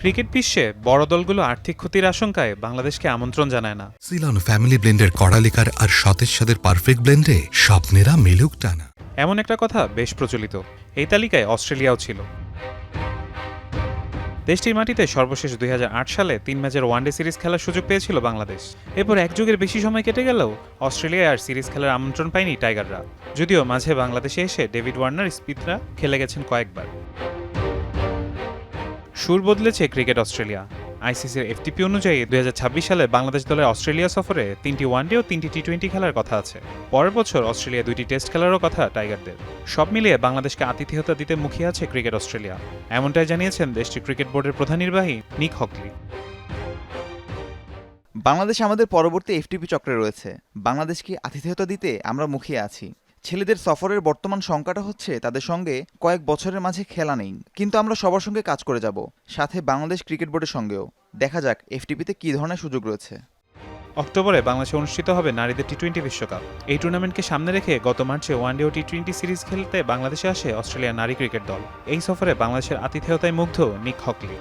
Cricket বিশ্বে বড় দলগুলো আর্থিক ক্ষতির আশঙ্কায় বাংলাদেশকে আমন্ত্রণ জানায় না। সিলন ফ্যামিলি ব্লেন্ডের কড়ালিকার আর সতেজ সাদের পারফেক্ট ব্লেন্ডে স্বপ্নেরা মেলুক টানা। এমন একটা কথা বেশ প্রচলিত। এই তালিকায় অস্ট্রেলিয়াও ছিল। দেশটির মাটিতে সর্বশেষ দুই হাজার আট সালে তিন ম্যাচের ওয়ানডে সিরিজ খেলার সুযোগ পেয়েছিল বাংলাদেশ। এরপর এক যুগের বেশি সময় কেটে গেলেও অস্ট্রেলিয়ায় আর সিরিজ খেলার আমন্ত্রণ পায়নি টাইগাররা। যদিও মাঝে বাংলাদেশে এসে ডেভিড ওয়ার্নার স্পিথরা খেলে গেছেন কয়েকবার। সুর বদলেছে ক্রিকেট অস্ট্রেলিয়া। আইসিসির এফটিপি অনুযায়ী দুই হাজার ছাব্বিশ সালে বাংলাদেশ দলের অস্ট্রেলিয়া সফরে তিনটি ওয়ানডে ও তিনটি টি টোয়েন্টি খেলার কথা আছে। পরের বছর অস্ট্রেলিয়া দুইটি টেস্ট খেলারও কথা টাইগারদের। সব মিলিয়ে বাংলাদেশকে আতিথেয়তা দিতে মুখিয়ে আছে ক্রিকেট অস্ট্রেলিয়া। এমনটাই জানিয়েছেন দেশটির ক্রিকেট বোর্ডের প্রধান নির্বাহী নিক হকলি। বাংলাদেশ আমাদের পরবর্তী এফটিপি চক্রে রয়েছে। বাংলাদেশকে আতিথেয়তা দিতে আমরা মুখিয়ে আছি। ছেলেদের সফরের বর্তমান সংখ্যাটা হচ্ছে তাদের সঙ্গে কয়েক বছরের মাঝে খেলা নেই। কিন্তু আমরা সবার সঙ্গে কাজ করে যাব, সাথে বাংলাদেশ ক্রিকেট বোর্ডের সঙ্গেও। দেখা যাক এফটিপিতে কী ধরনের সুযোগ রয়েছে। অক্টোবরে বাংলাদেশে অনুষ্ঠিত হবে নারীদের টি টোয়েন্টি বিশ্বকাপ। এই টুর্নামেন্টকে সামনে রেখে গত মার্চে ওয়ানডে ও টি টোয়েন্টি সিরিজ খেলতে বাংলাদেশে আসে অস্ট্রেলিয়ার নারী ক্রিকেট দল। এই সফরে বাংলাদেশের আতিথেয়তায় মুগ্ধ নিক হকলি।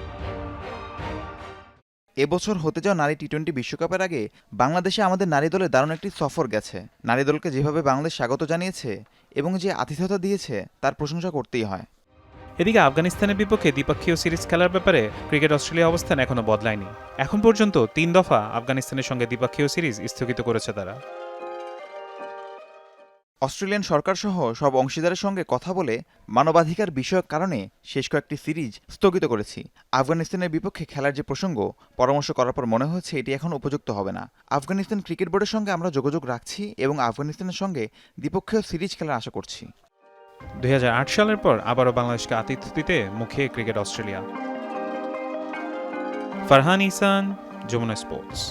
এবছর হতে যাওয়া নারী টি টোয়েন্টি বিশ্বকাপের আগে বাংলাদেশে আমাদের নারী দলে দারুণ একটি সফর গেছে। নারী দলকে যেভাবে বাংলাদেশ স্বাগত জানিয়েছে এবং যে আতিথ্যতা দিয়েছে, তার প্রশংসা করতেই হয়। এদিকে আফগানিস্তানের বিপক্ষে দ্বিপক্ষীয় সিরিজ খেলার ব্যাপারে ক্রিকেট অস্ট্রেলিয়া অবস্থান এখনও বদলায়নি। এখন পর্যন্ত তিন দফা আফগানিস্তানের সঙ্গে দ্বিপক্ষীয় সিরিজ স্থগিত করেছে তারা। অস্ট্রেলিয়ান সরকার সহ সব অংশীদারের সঙ্গে কথা বলে মানবাধিকার বিষয়ক কারণে শেষ কয়েকটি সিরিজ স্থগিত করেছি। আফগানিস্তানের বিপক্ষে খেলার যে প্রসঙ্গ, পরামর্শ করার পর মনে হচ্ছে এটি এখন উপযুক্ত হবে না। আফগানিস্তান ক্রিকেট বোর্ডের সঙ্গে আমরা যোগাযোগ রাখছি এবং আফগানিস্তানের সঙ্গে দ্বিপক্ষীয় সিরিজ খেলার আশা করছি। দুই হাজার আট সালের পর আবারও বাংলাদেশকে আতিথ্য দিতে মুখে cricket Australia. Farhan Ehsan, Jamuna sports.